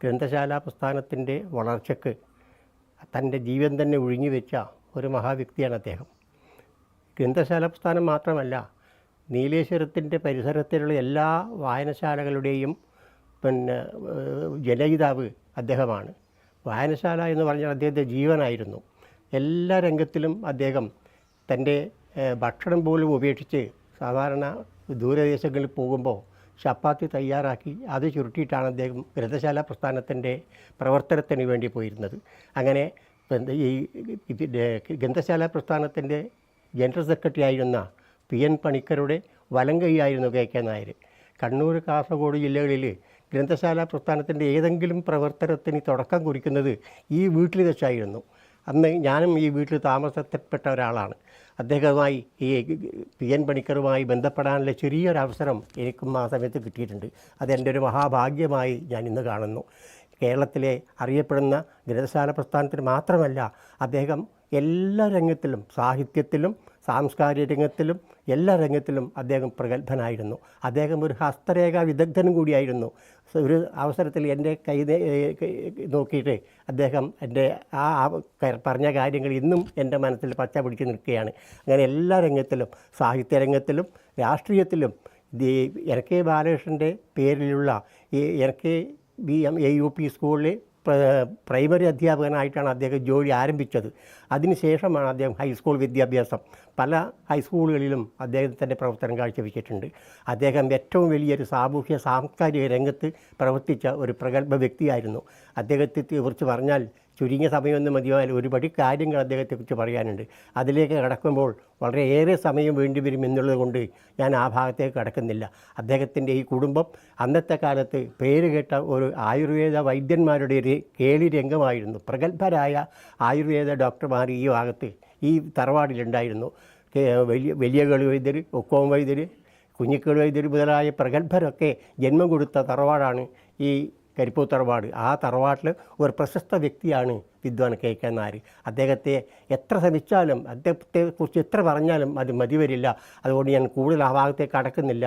ഗ്രന്ഥശാല പ്രസ്ഥാനത്തിന്റെ വളർച്ചയ്ക്ക് തന്റെ ജീവൻ തന്നെ ഒഴിഞ്ഞു വെച്ച ഒരു മഹാവ്യക്തിയാണ് അദ്ദേഹം. ഗ്രന്ഥശാല പ്രസ്ഥാനം മാത്രമല്ല നീലേശ്വരത്തിന്റെ പരിസരത്തിലുള്ള എല്ലാ വായനശാലകളുടെയും പിന്നെ ജലയിതാവ് അദ്ദേഹമാണ്. വായനശാല എന്ന് പറഞ്ഞാൽ അദ്ദേഹത്തെ ജീവനായിരുന്നു. എല്ലാ രംഗത്തിലും അദ്ദേഹം തന്റെ ഭക്ഷണം പോലും ഉപേക്ഷിച്ച് സാധാരണ ദൂരദേശങ്ങളിൽ പോകുമ്പോൾ ചപ്പാത്തി തയ്യാറാക്കി അത് ചുരുട്ടിയിട്ടാണ് അദ്ദേഹം ഗ്രന്ഥശാല പ്രസ്ഥാനത്തിന്റെ പ്രവർത്തനത്തിന് വേണ്ടി പോയിരുന്നത്. അങ്ങനെ ഈ ഗ്രന്ഥശാല പ്രസ്ഥാനത്തിന്റെ ജനറൽ സെക്രട്ടറി ആയിരുന്ന പി എൻ പണിക്കരുടെ വലം കൈയായിരുന്നു കെ കെ നായർ. കണ്ണൂർ കാസർഗോഡ് ജില്ലകളിൽ ഗ്രന്ഥശാല പ്രസ്ഥാനത്തിന്റെ ഏതെങ്കിലും പ്രവർത്തനത്തിന് തുടക്കം കുറിക്കുന്നത് ഈ വീട്ടിൽ വെച്ചായിരുന്നു. അന്ന് ഞാനും ഈ വീട്ടിൽ താമസത്തിൽപ്പെട്ട ഒരാളാണ്. അദ്ദേഹവുമായി ഈ പി എൻ പണിക്കറുമായി ബന്ധപ്പെടാനുള്ള ചെറിയൊരവസരം എനിക്കും ആ സമയത്ത് കിട്ടിയിട്ടുണ്ട്. അതെന്റെ ഒരു മഹാഭാഗ്യമായി ഞാൻ ഇന്ന് കാണുന്നു. കേരളത്തിലെ അറിയപ്പെടുന്ന ഗ്രന്ഥശാല പ്രസ്ഥാനത്തിന് മാത്രമല്ല അദ്ദേഹം എല്ലാ രംഗത്തിലും സാഹിത്യത്തിലും സാംസ്കാരിക രംഗത്തിലും എല്ലാ രംഗത്തിലും അദ്ദേഹം പ്രഗത്ഭനായിരുന്നു. അദ്ദേഹം ഒരു ഹസ്തരേഖ വിദഗ്ധനും കൂടിയായിരുന്നു. ഒരു അവസരത്തിൽ എന്റെ കൈ നോക്കിയിട്ട് അദ്ദേഹം എന്റെ ആ പറഞ്ഞ കാര്യങ്ങൾ ഇന്നും എന്റെ മനസ്സിൽ പച്ച പിടിച്ച് നിൽക്കുകയാണ്. അങ്ങനെ എല്ലാ രംഗത്തിലും സാഹിത്യ രംഗത്തിലും രാഷ്ട്രീയത്തിലും എൻ കെ ബാലകൃഷ്ണന്റെ പേരിലുള്ള N K B M A U P സ്കൂളിൽ പ്രൈമറി അധ്യാപകനായിട്ടാണ് അദ്ദേഹം ജോലി ആരംഭിച്ചത്. അതിനുശേഷമാണ് അദ്ദേഹം ഹൈസ്കൂൾ വിദ്യാഭ്യാസം. പല ഹൈസ്കൂളുകളിലും അദ്ദേഹത്തിന്റെ പ്രവർത്തനം കാഴ്ചവെച്ചിട്ടുണ്ട്. അദ്ദേഹം ഏറ്റവും വലിയൊരു സാമൂഹ്യ സാംസ്കാരിക രംഗത്ത് പ്രവർത്തിച്ച ഒരു പ്രഗത്ഭ വ്യക്തിയായിരുന്നു. അദ്ദേഹത്തെ കുറിച്ച് പറഞ്ഞാൽ ചുരുങ്ങിയ സമയമൊന്നും മതിയായാലും ഒരുപടി കാര്യങ്ങൾ അദ്ദേഹത്തെക്കുറിച്ച് പറയാനുണ്ട്. അതിലേക്ക് കടക്കുമ്പോൾ വളരെയേറെ സമയം വേണ്ടിവരും എന്നുള്ളത് കൊണ്ട് ഞാൻ ആ ഭാഗത്തേക്ക് കടക്കുന്നില്ല. അദ്ദേഹത്തിന്റെ ഈ കുടുംബം അന്നത്തെ കാലത്ത് പേര് കേട്ട ഒരു ആയുർവേദ വൈദ്യന്മാരുടെ ഒരു കേളി രംഗമായിരുന്നു. പ്രഗത്ഭരായ ആയുർവേദ ഡോക്ടർമാർ ഈ ഭാഗത്ത് ഈ തറവാടിലുണ്ടായിരുന്നു. വലിയ വലിയ കളി വൈദ്യർ ഒക്കോം വൈദ്യർ കുഞ്ഞിക്കളി വൈദ്യർ മുതലായ പ്രഗത്ഭരൊക്കെ ജന്മം കൊടുത്ത തറവാടാണ് ഈ കരിപ്പൂ തറവാട് ആ തറവാട്ടിൽ ഒരു പ്രശസ്ത വ്യക്തിയാണ് വിദ്വാൻ കെ കെ നായർ. അദ്ദേഹത്തെ എത്ര ശ്രമിച്ചാലും അദ്ദേഹത്തെ കുറിച്ച് എത്ര പറഞ്ഞാലും അത് മതി വരില്ല അതുകൊണ്ട് ഞാൻ കൂടുതൽ ആ ഭാഗത്തേക്ക് കടക്കുന്നില്ല.